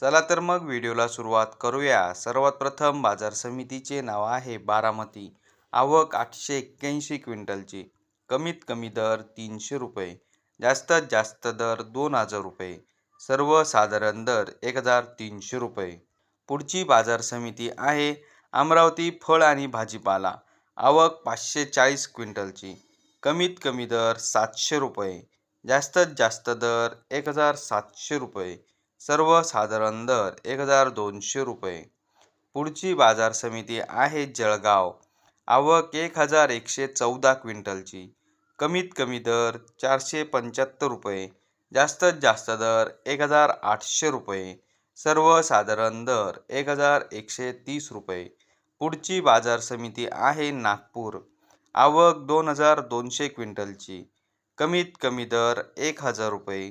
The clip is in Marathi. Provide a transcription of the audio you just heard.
चला तर मग व्हिडिओला सुरुवात करूया. सर्वात प्रथम बाजार समितीचे नाव आहे बारामती. आवक आठशे एक्क्याऐंशी क्विंटलची. कमीत कमी दर तीनशे रुपये. जास्तीत जास्त दर दोन हजार रुपये. सर्वसाधारण दर एक हजार तीनशे रुपये. पुढची बाजार समिती आहे अमरावती फळ आणि भाजीपाला. आवक पाचशे चाळीस क्विंटलची. कमीत कमी दर सातशे रुपये. जास्तीत जास्त दर एक हजार सातशे रुपये. सर्वसाधारण दर एक हजार दोनशे रुपये. पुढची बाजार समिती आहे जळगाव. आवक एक हजार एकशे चौदा क्विंटलची. कमीत कमी दर चारशे पंच्याहत्तर रुपये. जास्तीत जास्त दर एक हजार आठशे रुपये. सर्वसाधारण दर एक हजार एकशे तीस रुपये. पुढची बाजार समिती आहे नागपूर. आवक दोन हजार दोनशे क्विंटलची. कमीत कमी दर एक हजार रुपये.